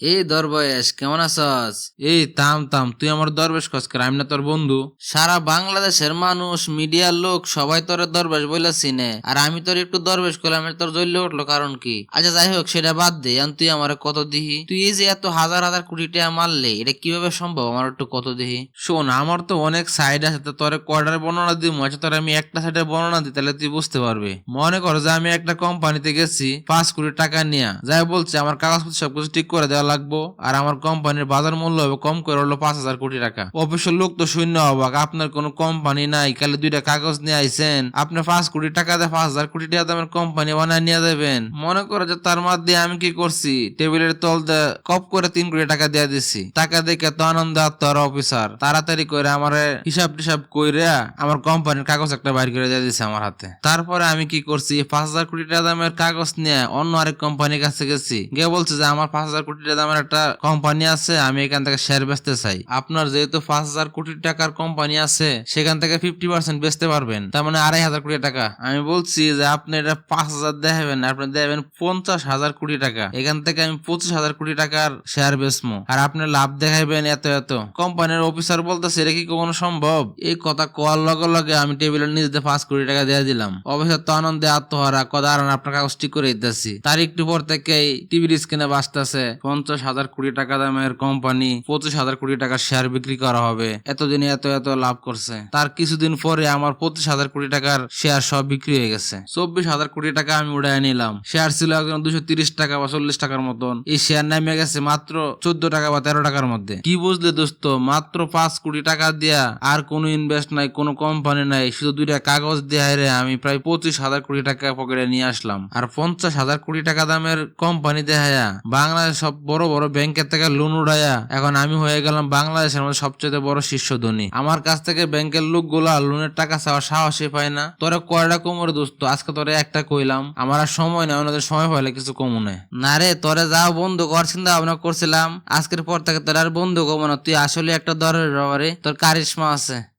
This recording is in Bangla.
এই দরবয়েশ কেমন আছস? এই তাম তাম তুই আমার দরবেশ কসকার আমি না তোর বন্ধু। সারা বাংলাদেশের মানুষ মিডিয়ার লোক সবাই তোর দরবেশ বলে চিনে। আর আমি তোর একটু দরবেশ করলাম তোর জ্বললে উঠল কারণ কি? আচ্ছা যাই হোক সেটা বাদ দে। তুই আমার কত দিহি? তুই এই যে এত হাজার হাজার কোটি টাকা মারলে এটা কীভাবে সম্ভব আমার একটু কত দিহি? শোন আমার তো অনেক সাইড আছে তো তোর কোয়ার্টার বর্ণনা দিব। আচ্ছা তোর আমি একটা সাইডে বর্ণনা দিই তাহলে তুই বুঝতে পারবি। মনে কর যে আমি একটা কোম্পানিতে গেছি পাঁচ কোটি টাকা নিয়ে। যাই বলছে আমার কাগজপত্র সবকিছু ঠিক করে দেওয়া লাগবো, আর আমার কোম্পানির বাজার মূল্য হবে কম করে হলো পাঁচ হাজার কোটি টাকা। অফিসের লোক তো শূন্য অবাক, আপনার কোনো কোম্পানি নাই, খালি দুইটা কাগজ নিয়ে আইছেন। আপনি পাঁচ কোটি টাকা দিয়ে পাঁচ হাজার কোটি টাকা দামের কোম্পানি বানায় নিয়ে যাবেন। মনে করো যে তার মধ্যে আমি কি করছি? টেবিলের তল দিয়ে কপ করে তিন কোটি টাকা দিয়ে দিছি। টাকা দেখে তো আনন্দ আত্মার অফিসার। তাড়াতাড়ি করে আমার হিসাব টিসাব কইরে আমার কোম্পানির কাগজ একটা বাইর করে দিয়ে দিছে আমার হাতে। তারপরে আমি কি করছি? পাঁচ হাজার কোটি টাকা দামের কাগজ নিয়ে অন্য আরেক কোম্পানির কাছে গেছি। গিয়ে বলছে যে আমার পাঁচ হাজার কোটি টাকা দামের একটা কোম্পানি আছে, আমি এখান থেকে শেয়ার বেচতে চাই। আপনার যেহেতু পাঁচ হাজার কোটি টাকার কোম্পানি আছে, সেখান থেকে ফিফটি পার্সেন্ট বেচতে পারবেন। তার মানে আড়াই হাজার কোটি টাকা। আমি বলছি যে আপনি এটা পাঁচ হাজার দেখাবেন আপনি দেবেন পঞ্চাশ হাজার কোটি টাকা। এখান থেকে আমি পঁচিশ হাজার কোটি টাকার শেয়ার বেচবো। আর আপনি লাভ দেখাইবেন এত এত। কোম্পানির অফিসার বলতেছে, এটা কি কখনো সম্ভব? এই কথা কোয়ার লগে লগে আমি টেবিলের নিচে পাঁচ কোটি টাকা দিয়ে দিলাম। অফিসার তো আনন্দে আত্মহারা, কদা আর আপনার কাগজ ঠিক করে দিতেছি। তার একটু পর থেকেই টিভির স্ক্রিনে বাঁচতেছে পঞ্চাশ হাজার কোটি টাকা দামের কোম্পানি পঁচিশ হাজার কোটি টাকার শেয়ার বিক্রি করা হবে। এতদিনে এত এত লাভ করছে। তার কিছুদিন পরে আমার পঁচিশ হাজার কোটি টাকার শেয়ার সব বিক্রি হয়ে গেছে। চব্বিশ হাজার কোটি টাকা আমি উড়াই নিলাম। শেয়ার ছিল একজন দুশো তিরিশ টাকা বা চল্লিশ টাকার মতন। এই শেয়ার নামে গেছে মাত্র চোদ্দ টাকা বা তেরো টাকার মধ্যে। কি বুঝলে দোস্ত? মাত্র পাঁচ কোটি টাকা দিয়া আর কোনো ইনভেস্ট নাই, কোনো কোম্পানি নাই। শুধু দুইটা কাগজ দিয়ে রে আমি প্রায় পঁচিশ হাজার কোটি টাকা পকেটে নিয়ে আসলাম। আর পঞ্চাশ হাজার কোটি টাকা দামের কোম্পানি দেখায়া বাংলাদেশ সব বড় বড় বড় ব্যাংকের থেকে লোন উড়াইয়া এখন আমি হয়ে গেলাম বাংলাদেশের মধ্যে সবচেয়ে বড় শীর্ষ ধনী। আমার কাছ থেকে ব্যাংকের লোকগুলা লোনের টাকা চাওয়ার সাহসই পায় না। তোরা কয়টা কমরে দোস্ত? আজকে তোরে একটা কইলাম। আমার আর সময় নেই ওনাদের সময় পাইলে কিছু কমনে না রে, তোরে যাও বন্ধু কর চিন্তা ভাবনা করছিলাম, আজকের পর থেকে তোর আর বন্ধু কমো না। তুই আসলে একটা দরের বাবারে তোর কারিশমা আছে।